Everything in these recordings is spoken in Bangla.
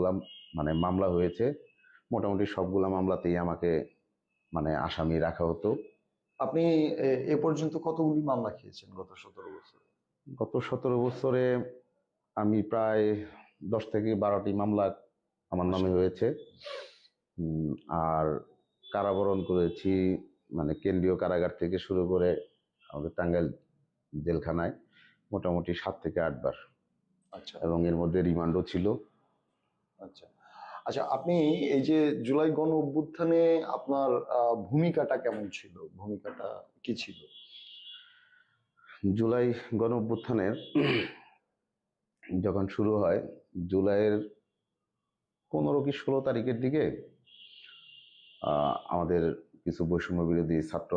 যতগুলা মানে মামলা হয়েছে। মোটামুটি সবগুলা মামলাতেই আমাকে মানে আসামি রাখা হতো। আপনি এ- এ পর্যন্ত কতগুলি মামলা খেয়েছেন গত সতেরো বছর? গত সতেরো বছরে আমি প্রায় দশ থেকে বারোটি মামলা আমার নামে হয়েছে। আর কারাবরণ করেছি মানে কেন্দ্রীয় কারাগার থেকে শুরু করে আমাদের টাঙ্গাইল জেলখানায় মোটামুটি সাত থেকে আটবার। আচ্ছা। এবং এর মধ্যে রিমান্ডও ছিল। আচ্ছা। আচ্ছা আপনি এই যে জুলাই গণ অভ্যুত্থানে আপনার ভূমিকাটা কেমন ছিল? ভূমিকাটা কি ছিল? জুলাই গণ অভ্যুত্থানের যখন শুরু হয়, জুলাইয়ের পনেরো কি ষোলো তারিখের দিকে আমাদের কিছু বৈষম্য বিরোধী ছাত্র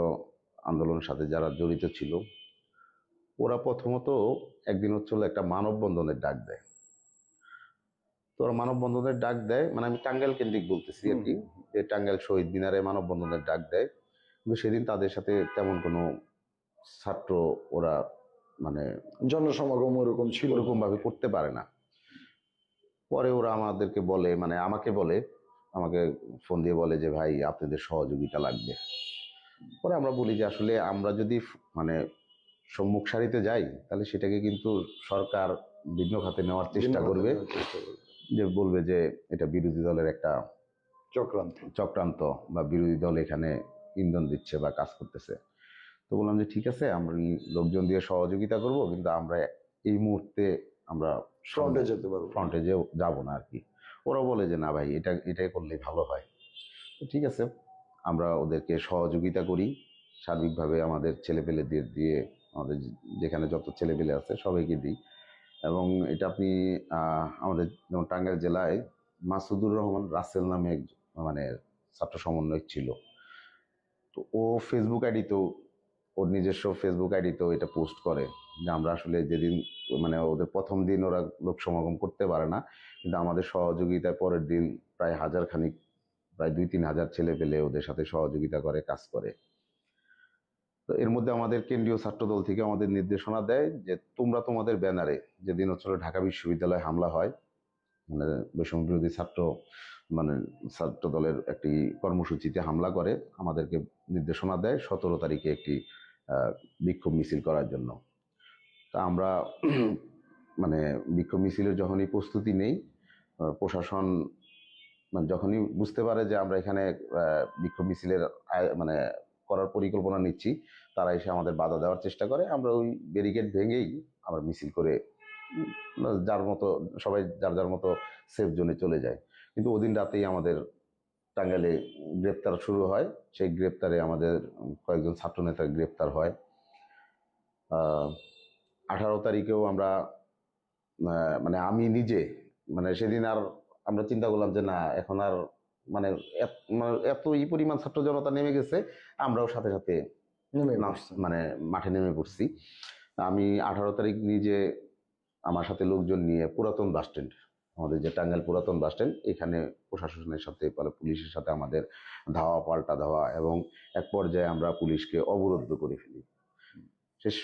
আন্দোলনের সাথে যারা জড়িত ছিল, ওরা প্রথমত একদিন হচ্ছিল একটা মানববন্ধনের ডাক দেয়। তো ওরা মানববন্ধনের ডাক দেয় মানে আমি টাঙ্গাইল কেন্দ্রিক বলতেছি আর কি যে টাঙ্গাইল শহীদ মিনারে মানববন্ধনের ডাক দেয়। কিন্তু সেদিন তাদের সাথে তেমন কোনো ছাত্র ওরা মানে জনসমাগম ওরকম ছিল ওরকম ভাবে করতে পারে না। পরে ওরা আমাদেরকে বলে মানে আমাকে বলে আমাকে ফোন দিয়ে বলে যে ভাই আপনাদের সহযোগিতা লাগবে। পরে আমরা বলি যে আসলে আমরা যদি মানে সম্মুখ সারিতে যাই তাহলে সেটাকে কিন্তু সরকার ভিন্ন খাতে নেওয়ার চেষ্টা করবে। যে বলবে যে এটা বিরোধী দলের একটা চক্রান্ত। চক্রান্ত বা বিরোধী দল এখানে ইন্ধন দিচ্ছে বা কাজ করতেছে। তো বললাম যে ঠিক আছে আমরা লোকজন দিয়ে সহযোগিতা করব কিন্তু আমরা এই মুহূর্তে আমরা ফ্রন্টে যেতে পারব ফ্রন্টে যে যাব না আর কি। ওরা বলে যে না ভাই এটা এটাই করলে ভালো হয়। তো ঠিক আছে আমরা ওদেরকে সহযোগিতা করি। সার্বিকভাবে আমাদের ছেলেপেলেদের দিয়ে আমাদের যেখানে যত ছেলেপেলে আছে সবাইকে দিই। এবং এটা আপনি আমাদের যেমন টাঙ্গাইল জেলায় মাসুদুর রহমান রাসেল নামে এক মানে ছাত্র সমন্বয়ক ছিল। তো ও ফেসবুক আইডিতেও, ওর নিজস্ব ফেসবুক আইডিতেও এটা পোস্ট করে যে আমরা আসলে যেদিন মানে ওদের প্রথম দিন ওরা লোক সমাগম করতে পারে না, কিন্তু আমাদের সহযোগিতায় পরের দিন প্রায় হাজার খানিক প্রায় দুই তিন হাজার ছেলে পেলে ওদের সাথে সহযোগিতা করে, কাজ করে। তো এর মধ্যে আমাদের কেন্দ্রীয় ছাত্রদল থেকে আমাদের নির্দেশনা দেয় যে তোমরা তোমাদের ব্যানারে যেদিন হচ্ছে ঢাকা বিশ্ববিদ্যালয়ে হামলা হয় মানে বৈষম্য বিরোধী ছাত্র মানে ছাত্র দলের একটি কর্মসূচিতে হামলা করে, আমাদেরকে নির্দেশনা দেয় সতেরো তারিখে একটি বিক্ষোভ মিছিল করার জন্য। তা আমরা মানে বিক্ষোভ মিছিলের যখনই প্রস্তুতি নেই প্রশাসন মানে যখনই বুঝতে পারে যে আমরা এখানে বিক্ষোভ মিছিলের মানে করার পরিকল্পনা নিচ্ছি। তারা এসে আমাদের বাধা দেওয়ার চেষ্টা করে। আমরা ওই ব্যারিকেড ভেঙেই আমরা মিছিল করে যার মতো, সবাই যার যার মতো সেফ জোনে চলে যায়। কিন্তু ওদিন রাতেই আমাদের টাঙ্গাইলে গ্রেপ্তার শুরু হয়। সেই গ্রেপ্তারে আমাদের কয়েকজন ছাত্রনেতা গ্রেপ্তার হয়। আঠারো তারিখেও আমরা মানে আমি নিজে মানে সেদিন আর আমরা চিন্তা করলাম যে না, এখন আর মানে এত- মানে এত ই পরিমাণ ছাত্র জনতা নেমে গেছে আমরাও সাথে সাথে। মানে মাঠে নেমে পড়ছি। আমি আঠারো তারিখ নিজে আমার সাথে লোকজন নিয়ে পুরাতন বাস স্ট্যান্ড আমাদের যে টাঙ্গাইল পুরাতন বাস স্ট্যান্ড এখানে প্রশাসনের সাথে পরে পুলিশের সাথে আমাদের ধাওয়া পাল্টা ধাওয়া এবং এক পর্যায়ে আমরা পুলিশকে অবরুদ্ধ করে ফেলি। শেষ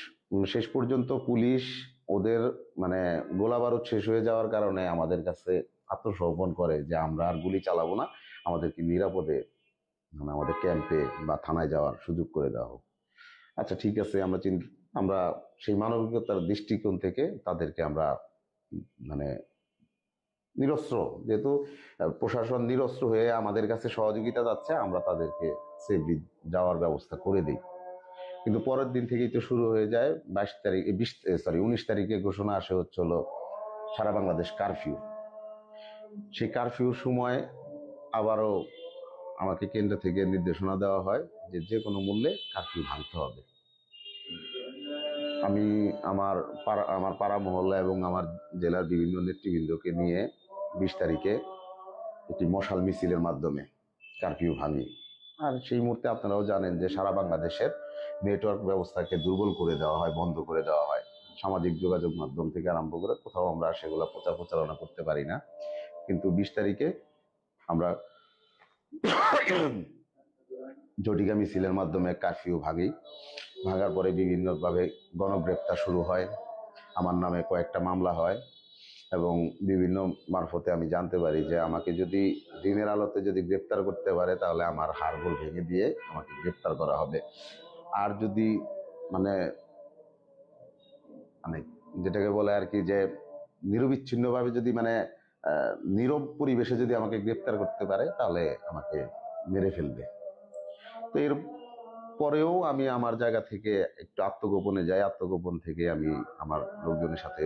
শেষ পর্যন্ত পুলিশ ওদের মানে গোলা বারুদ শেষ হয়ে যাওয়ার কারণে আমাদের কাছে আত্মসমর্পণ করে যে আমরা আর গুলি চালাবো না। আমাদেরকে নিরাপদে মানে আমাদের ক্যাম্পে বা থানায় যাওয়ার সুযোগ করে দেওয়া হোক। আচ্ছা ঠিক আছে, আমরা চিন, আমরা সেই মানবিকতার দৃষ্টিকোণ থেকে তাদেরকে আমরা মানে নিরস্ত্র, যেহেতু প্রশাসন নিরস্ত্র হয়ে আমাদের কাছে সহযোগিতা যাচ্ছে, আমরা তাদেরকে সেফলি যাওয়ার ব্যবস্থা করে দিই। কিন্তু পরের দিন থেকেই তো শুরু হয়ে যায়, বাইশ তারিখ বিশ সরি উনিশ তারিখে ঘোষণা আসে হচ্ছে হলো সারা বাংলাদেশ কারফিউ সেই কারফিউর সময় আবারও আমাকে কেন্দ্র থেকে নির্দেশনা দেওয়া হয় যে যে কোনো মূল্যে কার্ফিউ ভাঙতে হবে। আমি আমার পাড়া আমার পাড়া মহল্লা এবং আমার জেলার বিভিন্ন নেতৃবৃন্দকে নিয়ে বিশ তারিখে একটি মশাল মিছিলের মাধ্যমে কার্ফিউ ভাঙি। আর সেই মুহূর্তে আপনারাও জানেন যে সারা বাংলাদেশের নেটওয়ার্ক ব্যবস্থাকে দুর্বল করে দেওয়া হয়, বন্ধ করে দেওয়া হয়। সামাজিক যোগাযোগ মাধ্যম থেকে আরম্ভ করে কোথাও আমরা সেগুলো প্রচার প্রচারণা করতে পারি না। কিন্তু বিশ তারিখে আমরা জটিকা মিছিলের মাধ্যমে কারফিউ ভাঙি ভাঙার পরে বিভিন্নভাবে গণগ্রেপ্তার শুরু হয়। আমার নামে কয়েকটা মামলা হয় এবং বিভিন্ন মারফতে আমি জানতে পারি যে আমাকে যদি দিনের আলোতে যদি গ্রেপ্তার করতে পারে, তাহলে আমার হাড়গোড় ভেঙে দিয়ে আমাকে গ্রেপ্তার করা হবে। আর যদি মানে মানে যেটাকে বলে আর কি যে নিরবিচ্ছিন্নভাবে যদি মানে নীরব পরিবেশে যদি আমাকে গ্রেপ্তার করতে পারে, তাহলে আমাকে মেরে ফেলবে। তো এর পরেও আমি আমার জায়গা থেকে একটু আত্মগোপনে যাই। আত্মগোপন থেকে আমি আমার লোকজনের সাথে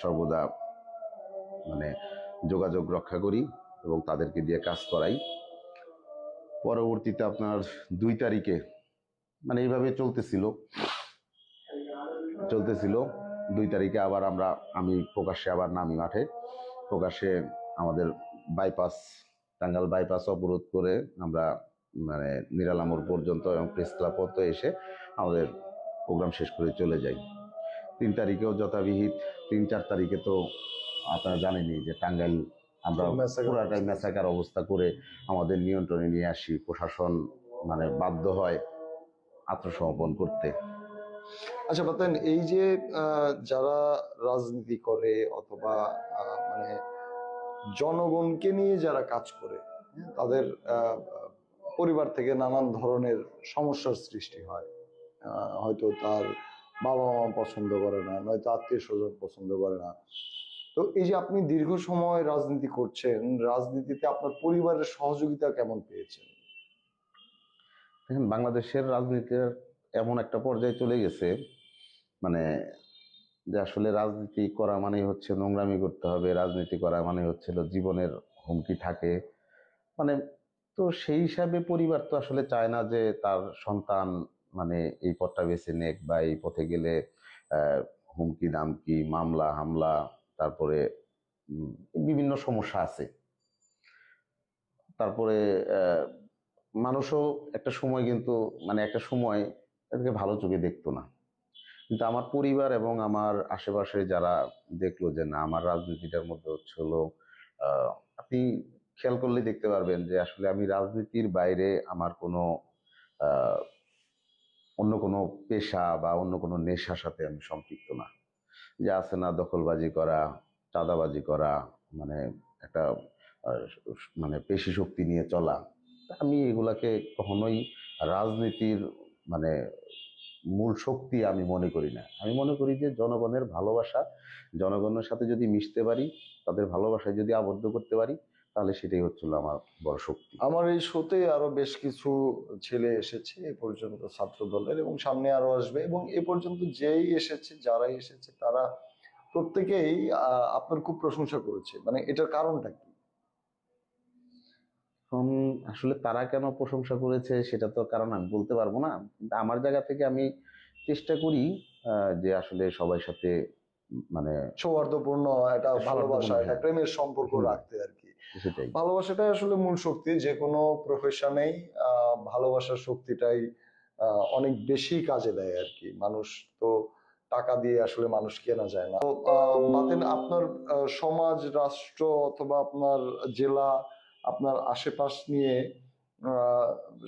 সর্বদা মানে যোগাযোগ রক্ষা করি এবং তাদেরকে দিয়ে কাজ করাই। পরবর্তীতে আপনার দুই তারিখে মানে এইভাবে চলতেছিল চলতেছিল। দুই তারিখে আবার আমরা, আমি প্রকাশ্যে আবার নামি মাঠে। প্রকাশ্যে আমাদের বাইপাস টাঙ্গাল বাইপাস অবরোধ করে আমরা মানে নিরালামোর পর্যন্ত এবং প্রেস ক্লাব পর্যন্ত এসে আমাদের প্রোগ্রাম শেষ করে চলে যাই। তিন তারিখেও যথাবিহিত তিন চার তারিখে তো আপনারা জানেনই যে টাঙ্গাইল আমরা পুরাটাই। মেসাকার অবস্থা করে আমাদের নিয়ন্ত্রণে নিয়ে আসি। প্রশাসন মানে বাধ্য হয় আত্মসমর্পণ করতে। আচ্ছা বাতেন এই যে যারা রাজনীতি করে অথবা মানে জনগণকে নিয়ে যারা কাজ করে হ্যাঁ, তাদের পরিবার থেকে নানান ধরনের সমস্যার সৃষ্টি হয়। হয়তো তার বাবা মা পছন্দ করে না নয়তো আত্মীয় স্বজন পছন্দ করে না। তো এই যে আপনি দীর্ঘ সময় রাজনীতি করছেন রাজনীতিতে আপনার পরিবারের সহযোগিতা কেমন পেয়েছেন? দেখেন বাংলাদেশের রাজনীতির এমন একটা পর্যায়ে চলে গেছে মানে যে আসলে রাজনীতি করা মানে হচ্ছে নোংরামি করতে হবে, রাজনীতি করা মানে হচ্ছিল জীবনের হুমকি থাকে। মানে তো সেই হিসাবে পরিবার তো আসলে চায় না যে তার সন্তান মানে এই পথটা বেছে নেক বা এই পথে গেলে হুমকি দামকি মামলা, হামলা, তারপরে বিভিন্ন সমস্যা আছে। তারপরে মানুষও একটা সময় কিন্তু মানে একটা সময় এটাকে ভালো চোখে দেখতো না। কিন্তু আমার পরিবার এবং আমার আশেপাশে যারা দেখল যে, না, আমার রাজনীতিটার মধ্যে হচ্ছে হলো আপনি খেয়াল করলে দেখতে পারবেন যে, আসলে আমি রাজনীতির বাইরে আমার কোনো অন্য কোনো পেশা বা অন্য কোনো নেশার সাথে আমি সম্পৃক্ত না। যে, আছে না দখলবাজি করা, চাঁদাবাজি করা মানে একটা মানে পেশি শক্তি নিয়ে চলা। আমি এগুলাকে কখনোই রাজনীতির মানে মূল শক্তি আমি মনে করি না। আমি মনে করি যে জনগণের ভালোবাসা, জনগণের সাথে যদি মিশতে পারি, তাদের ভালোবাসায় যদি আবদ্ধ করতে পারি, তাহলে সেটাই হচ্ছিল আমার বড় শক্তি। আমার এই শোতে আরও বেশ কিছু ছেলে এসেছে, এ পর্যন্ত ছাত্র দলের এবং সামনে আরও আসবে এবং এ পর্যন্ত যেই এসেছে, যারাই এসেছে, তারা প্রত্যেকেই আপনার খুব প্রশংসা করেছে। মানে এটার কারণটা কি? এখন আসলে তারা কেন প্রশংসা করেছে সেটা তো কারণ আমি বলতে পারব না। কিন্তু আমার জায়গা থেকে আমি চেষ্টা করি আহ, যে আসলে সবার সাথে মানে সৌহার্দ্যপূর্ণ একটা ভালোবাসা একটা হ্যাঁ। প্রেমের সম্পর্ক রাখতে আর কি। সেটাই। ভালোবাসাটাই আসলে মূল শক্তি যে কোনো প্রফেশনেই ভালোবাসার শক্তিটাই আহ, অনেক বেশি কাজে দেয় আর কি। মানুষ তো টাকা দিয়ে আসলে মানুষ কেনা যায় না। তো আহ, বাতেন আপনার সমাজ রাষ্ট্র অথবা আপনার জেলা আপনার আশেপাশ নিয়ে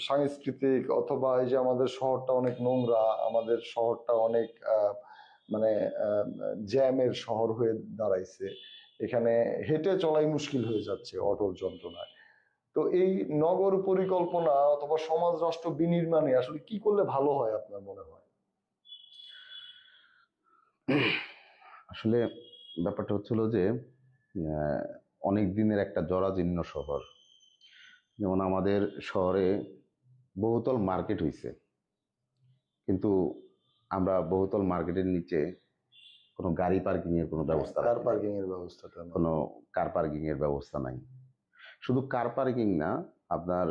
সাংস্কৃতিক অথবা এই যে আমাদের শহরটা অনেক নোংরা, আমাদের শহরটা অনেক মানে জ্যামের শহর হয়ে দাঁড়াইছে, এখানে হেঁটে চলাই মুশকিল হয়ে যাচ্ছে অটল যন্ত্রণায়। তো এই নগর পরিকল্পনা অথবা সমাজ রাষ্ট্র বিনির্মাণে আসলে কি করলে ভালো হয় আপনার মনে হয়? আসলে ব্যাপারটা হচ্ছিল যে অনেক দিনের একটা জরাজীর্ণ শহর। যেমন আমাদের শহরে বহুতল মার্কেট হইছে। কিন্তু আমরা বহুতল মার্কেটের নিচে কোনো গাড়ি পার্কিংয়ের কোনো ব্যবস্থা কার পার্কিংয়ের। ব্যবস্থাটা? কোনো কার পার্কিংয়ের ব্যবস্থা নাই। শুধু কার পার্কিং না আপনার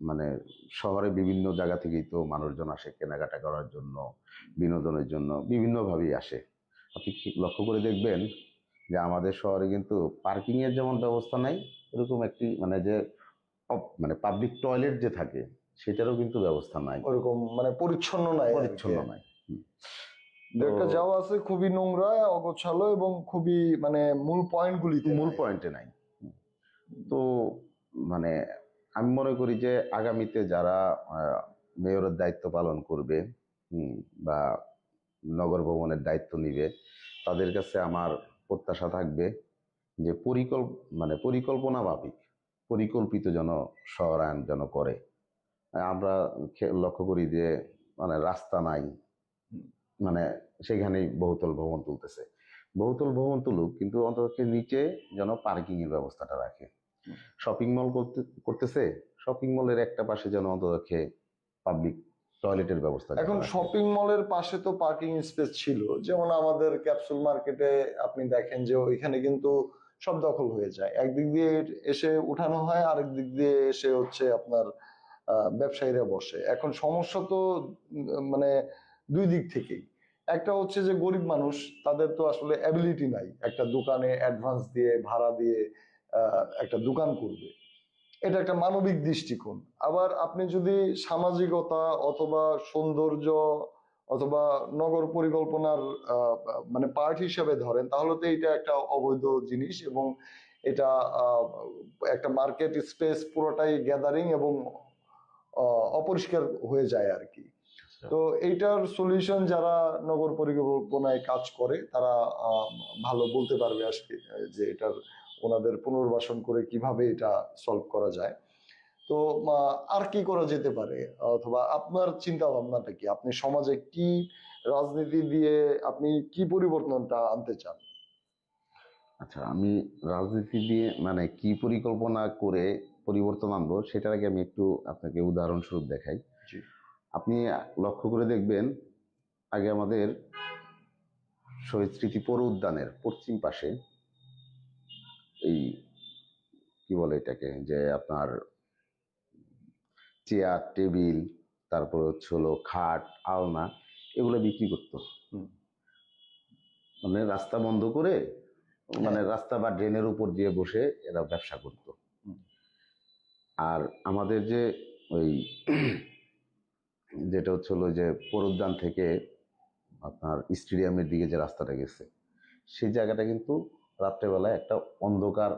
মানে শহরে বিভিন্ন জায়গা থেকেই তো মানুষজন আসে কেনাকাটা করার জন্য বিনোদনের জন্য বিভিন্নভাবেই আসে। আপনি লক্ষ্য করে দেখবেন যে আমাদের শহরে কিন্তু পার্কিংয়ের যেমন ব্যবস্থা নাই এরকম একটি মানে যে মানে পাবলিক টয়লেট যে থাকে সেটারও কিন্তু ব্যবস্থা নাই। ওরকম মানে পরিচ্ছন্ন নাই পরিচ্ছন্ন নাই একটা যাওয়া আছে খুবই নোংরা অগোছালো এবং খুবই মানে মূল পয়েন্ট গুলিতে মূল। পয়েন্টে নাই তো মানে আমি মনে করি যে আগামীতে যারা মেয়রের দায়িত্ব পালন করবে বা নগর ভবনের দায়িত্ব নিবে তাদের কাছে আমার প্রত্যাশা থাকবে যে পরিকল্প মানে পরিকল্পনা মাফিক পরিকল্পিত যেন শহরায়ন যেন করে। আমরা লক্ষ্য করি যে মানে রাস্তা নাই। মানে সেখানেই বহুতল ভবন তুলতেছে। বহুতল ভবন তুলুক কিন্তু অন্তত নিচে যেন পার্কিং এর ব্যবস্থাটা রাখে। শপিং মল করতে করতেছে শপিং মলের একটা পাশে যেন অন্তত পাবলিক টয়লেটের ব্যবস্থা এখন শপিং মলের পাশে তো পার্কিং স্পেস ছিল। যেমন আমাদের ক্যাপসুল মার্কেটে আপনি দেখেন যে ওইখানে কিন্তু সব দখল হয়ে যায়। একদিক দিয়ে এসে উঠানো হয়, আরেক দিক দিয়ে এসে হচ্ছে আপনার ব্যবসায়ীরা বসে। এখন সমস্যা তো মানে দুই দিক থেকেই। একটা হচ্ছে যে গরিব মানুষ, তাদের তো আসলে অ্যাবিলিটি নাই একটা দোকানে অ্যাডভান্স দিয়ে, ভাড়া দিয়ে একটা দোকান করবে। এটা একটা মানবিক দৃষ্টিকোণ। আবার আপনি যদি সামাজিকতা অথবা সৌন্দর্য অথবা নগর পরিকল্পনার মানে পার্ট হিসেবে ধরেন তাহলে তো এটা একটা অবৈধ জিনিস এবং এটা একটা মার্কেট স্পেস পুরোটাই গ্যাদারিং এবং আহ, অপরিষ্কার হয়ে যায় আর কি তো এইটার সলিউশন যারা নগর পরিকল্পনায় কাজ করে তারা আহ, ভালো বলতে পারবে আজকে যে এটার ওনাদের পুনর্বাসন করে কীভাবে এটা সলভ করা যায়। তো আর কি করা যেতে পারে? অথবা আপনার চিন্তা ভাবনাটা কি? আপনি সমাজে কি রাজনীতি দিয়ে আপনি কি পরিবর্তনটা আনতে চান? আচ্ছা আমি রাজনীতি দিয়ে মানে কি পরিকল্পনা করে পরিবর্তন আনব সেটার আগে আমি একটু আপনাকে উদাহরণস্বরূপ দেখাই। আপনি লক্ষ্য করে দেখবেন আগে আমাদের শহীদ স্মৃতি পৌর উদ্যানের পশ্চিম পাশে এই কি বলে এটাকে? যে আপনার চেয়ার টেবিল তারপর হচ্ছে হলো খাট আলনা এগুলো বিক্রি করতো। মানে রাস্তা বন্ধ করে মানে রাস্তা বা ড্রেনের উপর দিয়ে বসে এরা ব্যবসা করতো। আর আমাদের যে ওই যেটা হচ্ছে হলো যে পরুদ্যান থেকে আপনার স্টেডিয়ামের দিকে যে রাস্তাটা গেছে সেই জায়গাটা কিন্তু রাত্রেবেলায় একটা অন্ধকার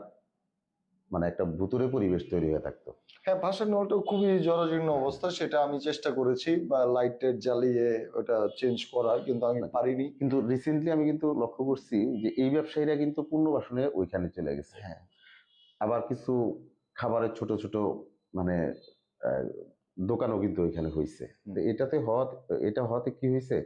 মানে একটা ভুতুরে পরিবেশ তৈরি হয়ে থাকতো। হ্যাঁ ভাষার নলটা খুবই জরাজীর্ণ অবস্থা সেটা আমি চেষ্টা করেছি বা লাইট টাইট জ্বালিয়ে ওটা চেঞ্জ করার কিন্তু আমি পারিনি। কিন্তু রিসেন্টলি আমি কিন্তু লক্ষ্য করছি যে এই ব্যবসায়ীরা কিন্তু পুনর্বাসনে ওইখানে চলে গেছে। হ্যাঁ। আবার কিছু খাবারের ছোট ছোট মানে দোকানও কিন্তু ওইখানে হয়েছে এটাতে হওয়া এটা হওয়াতে কি হয়েছে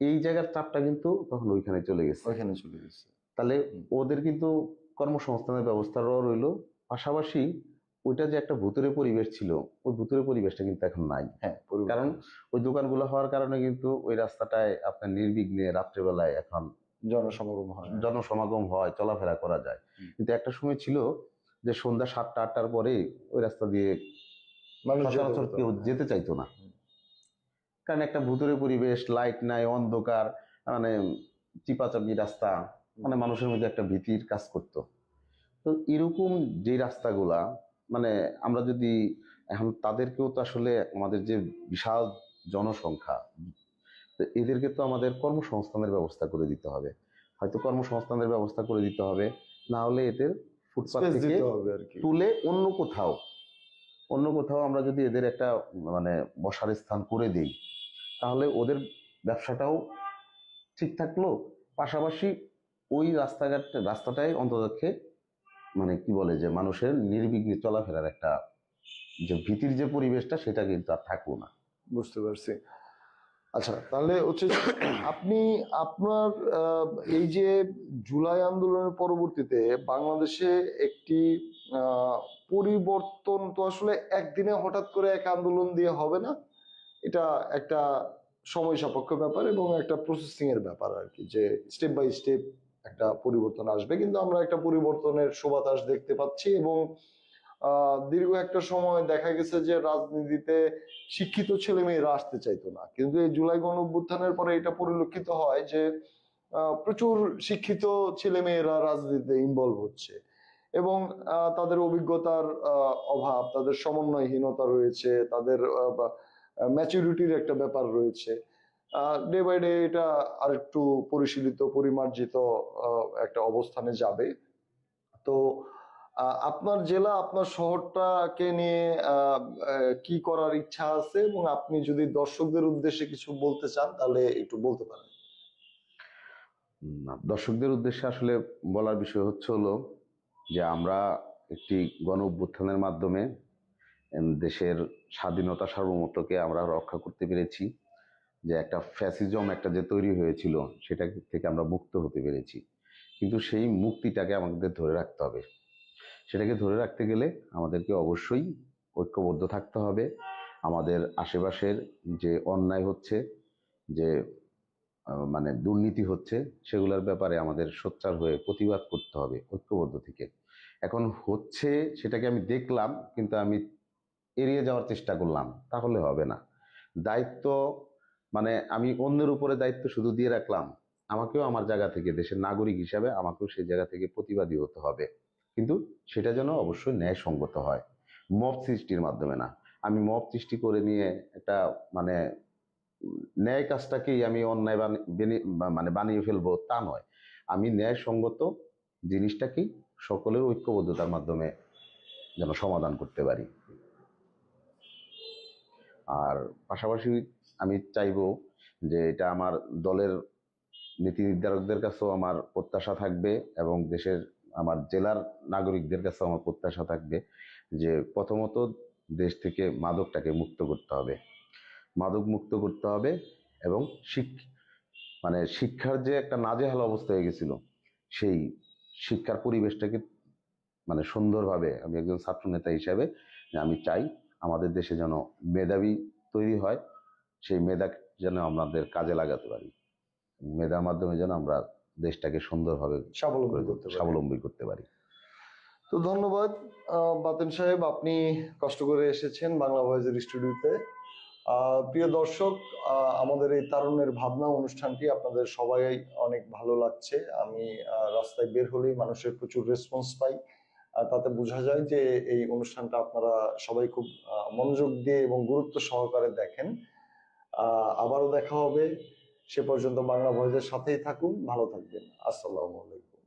এই জায়গার চাপটা কিন্তু তখন ওইখানে চলে গেছে। ওইখানে চলে গেছে। তাহলে ওদের কিন্তু কর্মসংস্থানের ব্যবস্থাও রইল পাশাপাশি ওইটা যে একটা ভূতুরে পরিবেশ ছিল ওই ভূতুরে পরিবেশটা কিন্তু এখন নাই। হ্যাঁ কারণ ওই দোকানগুলো হওয়ার কারণে কিন্তু ওই রাস্তাটায় আপনার নির্বিঘ্নে রাত্রেবেলায় এখন জনসমাগম হয়। জনসমাগম হয় চলাফেরা করা যায়। কিন্তু একটা সময় ছিল যে সন্ধ্যা সাতটা আটটার পরে ওই রাস্তা দিয়ে সচরাচর কেউ যেতে চাইতো না। কারণ একটা ভূতুরে পরিবেশ লাইট নাই অন্ধকার মানে চিপাচাপি রাস্তা মানে মানুষের মধ্যে একটা ভীতির কাজ করতো। তো এরকম যে রাস্তাগুলা মানে আমরা যদি এখন তাদেরকেও তো আসলে আমাদের যে বিশাল জনসংখ্যা তো এদেরকে তো আমাদের কর্মসংস্থানের ব্যবস্থা করে দিতে হবে। হয়তো কর্মসংস্থানের ব্যবস্থা করে দিতে হবে না হলে এদের Space থেকে তুলে অন্য কোথাও। অন্য কোথাও আমরা যদি এদের একটা মানে বসার স্থান করে দেই তাহলে ওদের ব্যবসাটাও ঠিক থাকল পাশাপাশি ওই রাস্তাঘাট রাস্তাটাই অন্ততপক্ষে মানে কি বলে যে মানুষের নির্বিঘ্নে চলাফেরার একটা যে ভীতির যে পরিবেশটা, সেটা কিন্তু আর থাকল না। বুঝতে পারছি। আচ্ছা তাহলে হচ্ছে আপনি আপনার এই যে জুলাই আন্দোলনের পরবর্তীতে বাংলাদেশে একটি পরিবর্তন তো আসলে একদিনে হঠাৎ করে এক আন্দোলন দিয়ে হবে না? এটা একটা সময় সাপেক্ষ ব্যাপার এবং একটা প্রসেসিং এর ব্যাপার আর কি, যে স্টেপ বাই স্টেপ একটা পরিবর্তন আসবে, কিন্তু আমরা একটা পরিবর্তনের সুবাতাস দেখতে পাচ্ছি এবং দীর্ঘ একটা সময় দেখা গেছে যে রাজনীতিতে শিক্ষিত ছেলে মেয়েরা আসতে চাইতো না। কিন্তু এই জুলাই গণ অভ্যুত্থানের পরে এটা পরিলক্ষিত হয় যে প্রচুর শিক্ষিত ছেলে মেয়েরা রাজনীতিতে ইনভলভ হচ্ছে এবং তাদের অভিজ্ঞতার অভাব, তাদের সমন্বয়হীনতা রয়েছে, তাদের ম্যাচুরিটির একটা ব্যাপার রয়েছে। ডে বাই ডে এটা আরেকটু পরিশীলিত, পরিমার্জিত একটা অবস্থানে যাবে। তো আপনার জেলা, আপনার শহরটাকে নিয়ে কি করার ইচ্ছা আছে? এবং আপনি যদি দর্শকদের উদ্দেশ্যে কিছু বলতে চান, তাহলে একটু বলতে পারেন। দর্শকদের উদ্দেশ্যে আসলে বলার বিষয় হচ্ছে হলো যে, আমরা একটি গণ অভ্যুত্থানের মাধ্যমে দেশের স্বাধীনতা সার্বভৌমত্বকে আমরা রক্ষা করতে পেরেছি। যে একটা ফ্যাসিজম একটা যে তৈরি হয়েছিল, সেটা থেকে আমরা মুক্ত হতে পেরেছি। কিন্তু সেই মুক্তিটাকে আমাদের ধরে রাখতে হবে। সেটাকে ধরে রাখতে গেলে আমাদেরকে অবশ্যই ঐক্যবদ্ধ থাকতে হবে। আমাদের আশেপাশের যে অন্যায় হচ্ছে, যে মানে দুর্নীতি হচ্ছে, সেগুলোর ব্যাপারে আমাদের সোচ্চার হয়ে প্রতিবাদ করতে হবে ঐক্যবদ্ধ থেকে। এখন হচ্ছে সেটাকে আমি দেখলাম, কিন্তু আমি এড়িয়ে যাওয়ার চেষ্টা করলাম, তাহলে হবে না। দায়িত্ব মানে আমি অন্যের উপরে দায়িত্ব শুধু দিয়ে রাখলাম, আমাকেও আমার জায়গা থেকে, দেশের নাগরিক হিসাবে আমাকেও সেই জায়গা থেকে প্রতিবাদী হতে হবে। কিন্তু সেটা যেন অবশ্যই ন্যায়সঙ্গত হয়, মব সৃষ্টির মাধ্যমে না। আমি মব সৃষ্টি করে নিয়ে একটা মানে ন্যায় কাজটাকেই আমি অন্যায় মানে বানিয়ে ফেলব তা নয়। আমি ন্যায়সঙ্গত জিনিসটাকেই সকলের ঐক্যবদ্ধতার মাধ্যমে যেন সমাধান করতে পারি। আর পাশাপাশি আমি চাইব যে এটা আমার দলের নীতি নির্ধারকদের কাছেও আমার প্রত্যাশা থাকবে এবং দেশের আমার জেলার নাগরিকদের কাছেও আমার প্রত্যাশা থাকবে যে প্রথমত দেশ থেকে মাদকটাকে মুক্ত করতে হবে। মাদক মুক্ত করতে হবে এবং শিক মানে শিক্ষার যে একটা নাজেহাল অবস্থা হয়ে গেছিল, সেই শিক্ষার পরিবেশটাকে মানে সুন্দরভাবে আমি একজন ছাত্র নেতা হিসাবে আমি চাই আমাদের দেশে যেন মেধাবী তৈরি হয় সেই মেধা যেন আমাদের কাজে লাগাতে পারি। মেধার মাধ্যমে যেন আমরা দেশটাকে সুন্দরভাবে স্বাবলম্বী করতে পারি। স্বাবলম্বী করতে পারি। তো ধন্যবাদ বাতেন সাহেব আপনি কষ্ট করে এসেছেন বাংলা ভয়েসের স্টুডিওতে। প্রিয় দর্শক আমাদের এই তারুণ্যের ভাবনা অনুষ্ঠানটি আপনাদের সবাই অনেক ভালো লাগছে। আমি রাস্তায় বের হলেই মানুষের প্রচুর রেসপন্স পাই। তাতে বোঝা যায় যে এই অনুষ্ঠানটা আপনারা সবাই খুব মনোযোগ দিয়ে এবং গুরুত্ব সহকারে দেখেন। আবারও দেখা হবে। সে পর্যন্ত বাংলা ভয়েসের সাথেই থাকুন। ভালো থাকবেন। আসসালামু আলাইকুম।